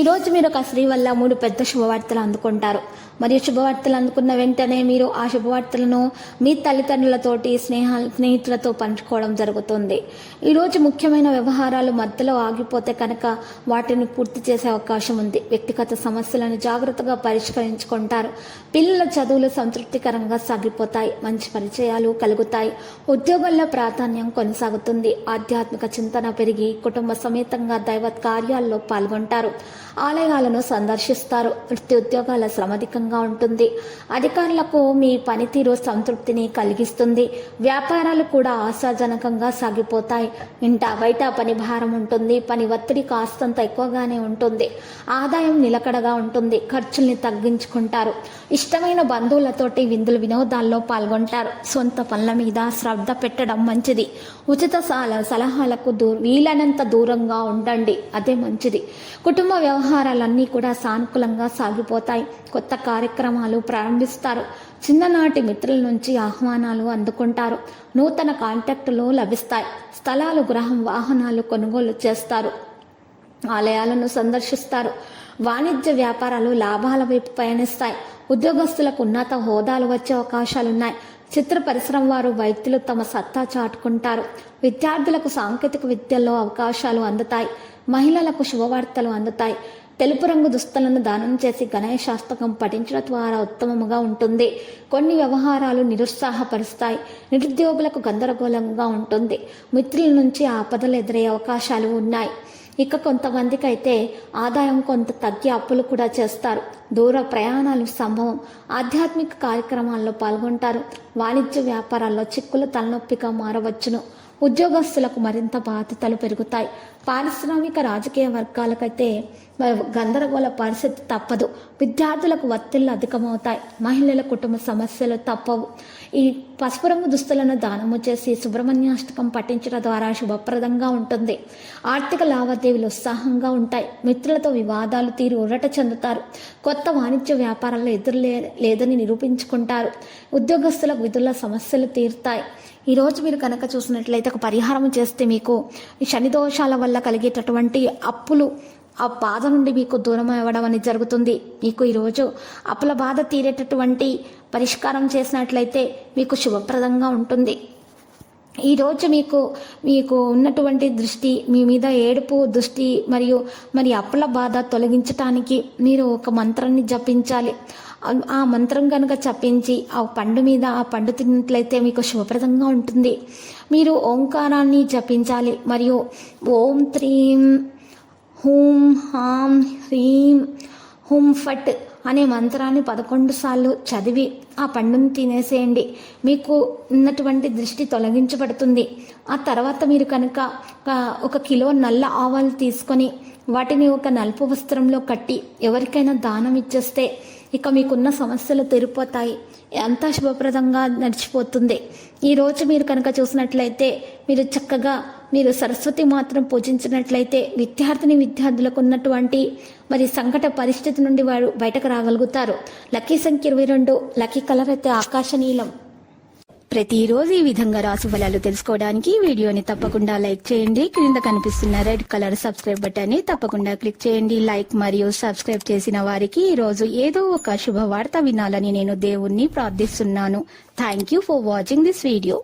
ఈ రోజు మీరు ఒక స్త్రీ వల్ల మూడు పెద్ద శుభవార్తలు అందుకుంటారు. మరియు శుభవార్తలు అందుకున్న వెంటనే మీరు ఆ శుభవార్తలను మీ తల్లిదండ్రులతోటి స్నేహ స్నేహితులతో పంచుకోవడం జరుగుతుంది. ఈరోజు ముఖ్యమైన వ్యవహారాలు మధ్యలో ఆగిపోతే కనుక వాటిని పూర్తి చేసే అవకాశం ఉంది. వ్యక్తిగత సమస్యలను జాగ్రత్తగా పరిష్కరించుకుంటారు. పిల్లల చదువులు సంతృప్తికరంగా సాగిపోతాయి. మంచి పరిచయాలు కలుగుతాయి. ఉద్యోగంలో ప్రాధాన్యం కొనసాగుతుంది. ఆధ్యాత్మిక చింతన పెరిగి కుటుంబ సమేతంగా దైవ కార్యాల్లో పాల్గొంటారు. ఆలయాలను సందర్శిస్తారు. వృత్తి ఉద్యోగాల శ్రమధికంగా ఉంటుంది. అధికారులకు మీ పనితీరు సంతృప్తిని కలిగిస్తుంది. వ్యాపారాలు కూడా ఆశాజనకంగా సాగిపోతాయి. ఇంట బయట పని భారం ఉంటుంది. పని ఒత్తిడి కాస్తంత ఎక్కువగానే ఉంటుంది. ఆదాయం నిలకడగా ఉంటుంది. ఖర్చుల్ని తగ్గించుకుంటారు. ఇష్టమైన బంధువులతోటి విందులు వినోదాల్లో పాల్గొంటారు. సొంత పనుల మీద శ్రద్ధ పెట్టడం మంచిది. ఉచిత సల- సలహాలకు దూ వీలైనంత దూరంగా ఉండండి. అదే మంచిది. కుటుంబ వ్యవహారాలన్నీ కూడా సానుకూలంగా సాగిపోతాయి. కొత్త కార్యక్రమాలు ప్రారంభిస్తారు. చిన్ననాటి మిత్రుల నుంచి ఆహ్వానాలు అందుకుంటారు. నూతన కాంటాక్టులు లభిస్తాయి. స్థలాలు గృహం వాహనాలు కొనుగోలు చేస్తారు. ఆలయాలను సందర్శిస్తారు. వాణిజ్య వ్యాపారాలు లాభాల వైపు పయనిస్తాయి. ఉద్యోగస్తులకు ఉన్నత హోదాలు వచ్చే అవకాశాలున్నాయి. చిత్ర పరిశ్రమ వారు వైద్యులు తమ సత్తా చాటుకుంటారు. విద్యార్థులకు సాంకేతిక విద్యల్లో అవకాశాలు అందుతాయి. మహిళలకు శుభవార్తలు అందుతాయి. తెలుపు రంగు దుస్తులను దానం చేసి గణేశాస్తకం పఠించడం ద్వారా ఉత్తమముగా ఉంటుంది. కొన్ని వ్యవహారాలు నిరుత్సాహపరుస్తాయి. నిరుద్యోగులకు గందరగోళంగా ఉంటుంది. మిత్రుల నుంచి ఆపదలు ఎదురయ్యే అవకాశాలు ఉన్నాయి. ఇక కొంతమందికి అయితే ఆదాయం కొంత తగ్గి అప్పులు కూడా చేస్తారు. దూర ప్రయాణాలు సంభవం. ఆధ్యాత్మిక కార్యక్రమాల్లో పాల్గొంటారు. వాణిజ్య వ్యాపారాల్లో చిక్కులు తలనొప్పిగా మారవచ్చును. ఉద్యోగస్తులకు మరింత బాధ్యతలు పెరుగుతాయి. పారిశ్రామిక రాజకీయ వర్గాలకైతే గందరగోళ పరిస్థితి తప్పదు. విద్యార్థులకు ఒత్తిళ్ళు అధికమవుతాయి. మహిళల కుటుంబ సమస్యలు తప్పవు. ఈ పసుపు రంగు దుస్తులను దానము చేసి సుబ్రహ్మణ్యాష్టకం పఠించడం ద్వారా శుభప్రదంగా ఉంటుంది. ఆర్థిక లావాదేవీలు ఉత్సాహంగా ఉంటాయి. మిత్రులతో వివాదాలు తీరు ఉరట చెందుతారు. కొత్త వాణిజ్య వ్యాపారాల్లో ఎదురులే లేదని నిరూపించుకుంటారు. ఉద్యోగస్తులకు విధుల సమస్యలు తీరుతాయి. ఈరోజు మీరు కనుక చూసినట్లయితే ఒక పరిహారం చేస్తే మీకు శని దోషాల వల్ల కలిగేటటువంటి అప్పులు ఆ బాధ నుండి మీకు దూరం అవ్వడం అనేది జరుగుతుంది. మీకు ఈరోజు అప్పుల బాధ తీరేటటువంటి పరిష్కారం చేసినట్లయితే మీకు శుభప్రదంగా ఉంటుంది. ఈరోజు మీకు మీకు ఉన్నటువంటి దృష్టి మీ మీద ఏడుపు దృష్టి మరియు మరి అప్పుల బాధ తొలగించటానికి మీరు ఒక మంత్రాన్ని జపించాలి. ఆ- మంత్రం కనుక జపించి ఆ పండు మీద ఆ పండు తిన్నట్లయితే మీకు శుభప్రదంగా ఉంటుంది. మీరు ఓంకారాన్ని జపించాలి. మరియు ఓం త్రీం హూం హాం హ్రీం హుం ఫట్ అనే మంత్రాన్ని పదకొండు సార్లు చదివి ఆ పండుని తినేసేయండి. మీకు ఉన్నటువంటి దృష్టి తొలగించబడుతుంది. ఆ తర్వాత మీరు కనుక ఒక- కిలో నల్ల ఆవాలు తీసుకొని వాటిని ఒక నలుపు వస్త్రంలో కట్టి ఎవరికైనా దానం ఇచ్చేస్తే ఇక మీకున్న సమస్యలు తీరిపోతాయి. అంతా శుభప్రదంగా నడిచిపోతుంది. ఈరోజు మీరు కనుక చూసినట్లయితే మీరు చక్కగా మీరు సరస్వతి మాత్రం పూజించినట్లయితే విద్యార్థిని విద్యార్థులకు ఉన్నటువంటి మరి సంకట పరిస్థితి నుండి వారు బయటకు రాగలుగుతారు. లక్కీ సంఖ్య ఇరవై రెండు లక్కీ కలర్ అయితే ఆకాశ నీలం ప్రతిరోజు ఈ విధంగా రాసు ఫలాలు తెలుసుకోవడానికి వీడియోని తప్పకుండా లైక్ చేయండి. క్రింద కనిపిస్తున్న రెడ్ కలర్ సబ్స్క్రైబ్ బటన్ని తప్పకుండా క్లిక్ చేయండి. లైక్ మరియు సబ్స్క్రైబ్ చేసిన వారికి ఈ రోజు ఏదో ఒక శుభవార్త వినాలని నేను దేవుణ్ణి ప్రార్థిస్తున్నాను. Thank you for watching this video